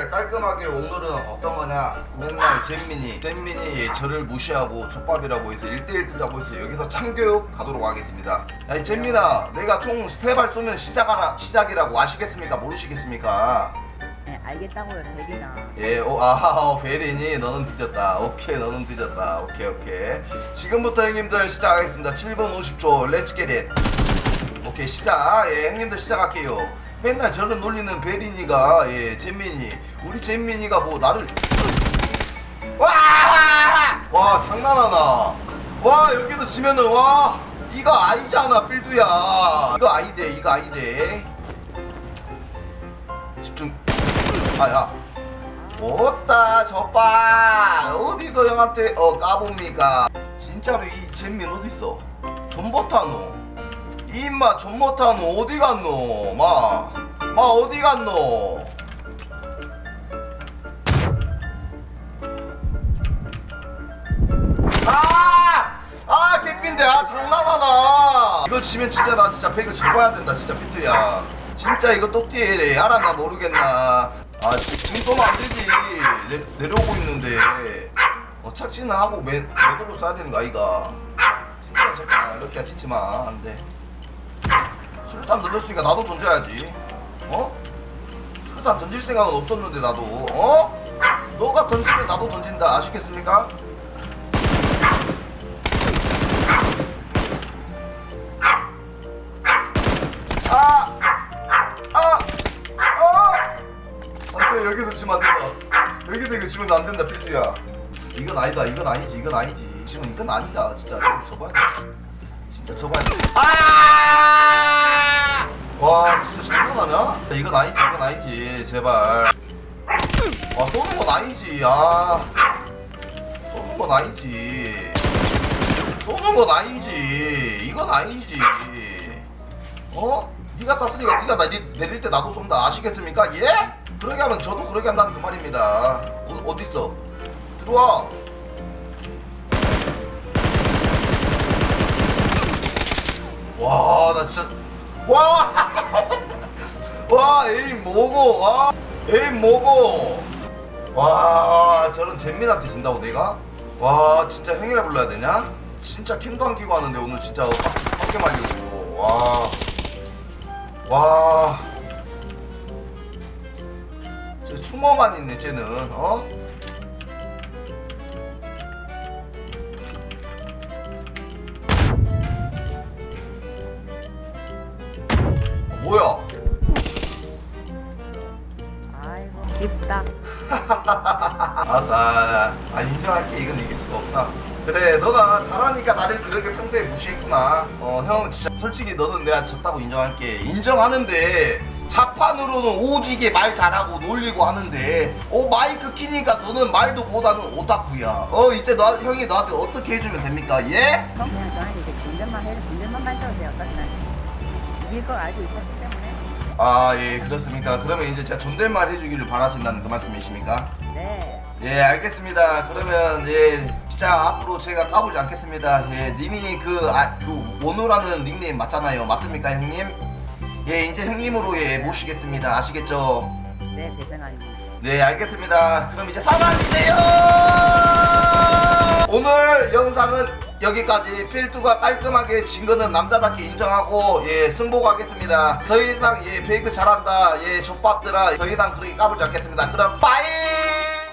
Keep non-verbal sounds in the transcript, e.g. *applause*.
형님들 깔끔하게 오늘은 어떤 거냐 맨날 잼민이 잼민이 예, 저를 무시하고 족밥이라고 해서 1대1 뜨자고 해서 여기서 참교육 가도록 하겠습니다 야이 잼민아 내가 총 세 발 쏘면 시작하라 시작이라고 아시겠습니까 모르시겠습니까 네, 알겠다고요, 대리나. 예, 오, 아하, 어, 베린이 너는 뒤졌다. 오케이, 너는 뒤졌다. 오케이, 오케이. 지금부터 형님들 시작하겠습니다. 7분 50초, 렛츠 겟 잇. 오케이, 시작. 예, 형님들 시작할게요. 맨날 저를 놀리는 베린이가, 예, 잼민이. 우리 잼민이가 뭐 나를. 와! 와, 장난하나. 와, 여기도 지면은, 와. 이거 아니잖아, 필두야. 이거 아이데, 이거 아이데. 집중. 아야. 못다 저빠 어디서 형한테 어 까봅니까 진짜로 이 잼민 어딨어 존버타노 이 임마 존버타노 어디 갔노? 마 마 어디 갔노? 아! 아 개핀데 아 장난하나? 이거 지면 진짜 나 진짜 배그 접어야 된다 진짜 피트야. 진짜 이거 똑띠해래. 알았나 모르겠나. 아 지- 지금 쏘면 안 되지. 내, 내려오고 있는데. 어, 착지는 하고 맨 매도로 쏴야 되는 거 아이가. 진짜 제가 이렇게 짓지마. 안돼 술탄 늘렸으니까 나도 던져야지. 어? 술탄 던질 생각은 없었는데 나도. 어? 너가 던지면 나도 던진다. 아시겠습니까? 아! 아! 아! 안돼 여기서 지면 안 된다. 여기서 이거 지면 안 된다 필주야. 이건 아니다. 이건 아니지. 이건 아니지. 지금 이건 아니다. 진짜. 저기 접어야 돼. 진짜 접어야 돼 아 와 진짜 장난하냐? 이건 아니지 이건 아니지 제발 와 쏘는 건 아니지 아 쏘는 건 아니지 쏘는 건 아니지 이건 아니지 어? 네가 쐈으니까 네가 나, 내릴 때 나도 쏜다 아시겠습니까? 예? 그러게 하면 저도 그러게 한다는 그 말입니다 어, 어딨어? 들어와 와 나 진짜 와! *laughs* 와 에임 뭐고 와 에임 뭐고 와 저런 잼민한테 진다고 내가? 와 진짜 형이라 불러야 되냐? 진짜 캠도 안 끼고 하는데 오늘 진짜 빡게 말리고 와 와. 쟤 숨어만 있네, 쟤는. 어? 어, 뭐야? 아이고, 쉽다. *laughs* 아싸. 아, 인정할게. 이건 이길 수가 없다. 그래, 너가 잘하니까 나를 그렇게 평소에 무시했구나. 어, 형, 진짜 솔직히 너는 내가 졌다고 인정할게. 인정하는데, 자판으로는 오지게 말 잘하고 놀리고 하는데, 어, 마이크 키니까 너는 말도 못하는 오타쿠야. 어, 이제 너, 형이 너한테 어떻게 해주면 됩니까? 예? 형 그냥 저한테 이제 군대만 해도 군대만 만져도 돼요, 어떠시나요? 이길 걸 알고 있었기 때문에. 아, 예, 그렇습니까? 그러면 이제 제가 존댓말 해주기를 바라신다는 그 말씀이십니까? 네. 예 알겠습니다 그러면 예 진짜 앞으로 제가 까불지 않겠습니다 예 님이 그, 아, 그 원호라는 닉네임 맞잖아요 맞습니까 형님? 예 이제 형님으로 예 모시겠습니다 아시겠죠? 네, 배생아입니다. 네 알겠습니다 그럼 이제 사랑이세요 오늘 영상은 여기까지 필두가 깔끔하게 진 거는 남자답게 인정하고 예 승복하겠습니다. 더 이상 예 베이크 잘한다 예 족밥들아 더 이상 그렇게 까불지 않겠습니다. 그럼 빠이